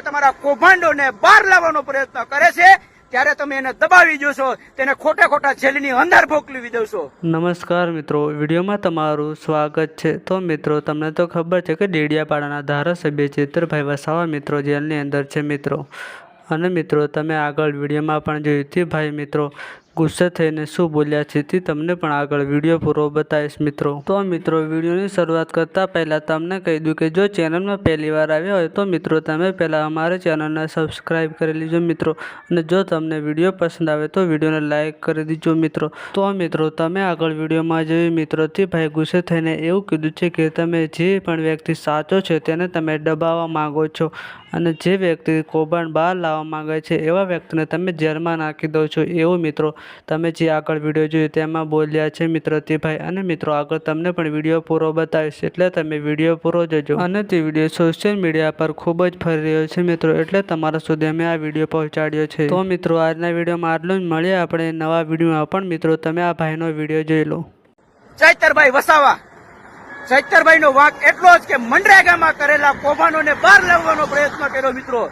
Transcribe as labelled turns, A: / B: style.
A: તમારા કૌભાંડોને બહાર લાવવાનો પ્રયત્ન કરે છે, ત્યારે તમે એને દબાવી જોશો તેને ખોટા ખોટા જેલની અંદર મોકલી દેશો
B: નમસ્કાર મિત્રો, વિડીયોમાં તમારું સ્વાગત છે. તો મિત્રો, તમને તો ખબર છે કે ડેડિયાપાડાના ધારાસભ્ય ચેતરભાઈ વસાવા મિત્રો જેલની અંદર છે મિત્રો. અને મિત્રો, તમે આગળ વિડીયોમાં પણ જોયું ભાઈ મિત્રો ગુસ્સે થઈને શું બોલ્યા છે તે તમને પણ આગળ વીડિયો પૂરો બતાવીશ મિત્રો. તો મિત્રો, વિડીયોની શરૂઆત કરતાં પહેલાં તમને કહી દઉં કે જો ચેનલમાં પહેલી વાર આવ્યા હોય તો મિત્રો, તમે પહેલાં અમારી ચેનલને સબસ્ક્રાઈબ કરી લીજો મિત્રો. અને જો તમને વીડિયો પસંદ આવે તો વિડીયોને લાઇક કરી દીજો મિત્રો. તો મિત્રો, તમે આગળ વિડીયોમાં જોયું મિત્રોથી ભાઈ ગુસ્સે થઈને એવું કીધું છે કે તમે જે પણ વ્યક્તિ સાચો છે તેને તમે દબાવવા માગો છો અને જે વ્યક્તિ કૌભાંડ બહાર લાવવા માગે છે એવા વ્યક્તિને તમે જેલમાં નાખી દો છો. એવું મિત્રો તમે જે આગળ વીડિયો જોયો તેમાં બોલ્યા છે મિત્રો તે અને મિત્રો આગળ તમને પણ વીડિયો પૂરો બતાવીશ એટલે તમે વીડિયો પૂરો જોજો. અને તે વીડિયો સોશિયલ મીડિયા પર ખૂબ જ ફરી રહ્યો છે મિત્રો એટલે તમારા સુધી અમે આ વીડિયો પહોંચાડ્યો છે. તો મિત્રો આજના વિડીયોમાં આટલું જ. મળીએ આપણે નવા વિડીયોમાં પણ મિત્રો તમે આ ભાઈનો વીડિયો જોઈ લો.
A: ચૈતરભાઈ વસાવા. ચૈતરભાઈ નો વાંક એટલો જ કે મનરેગામાં કરેલા કૌભાંડોને બહાર લાવવાનો પ્રયત્ન કર્યો મિત્રો.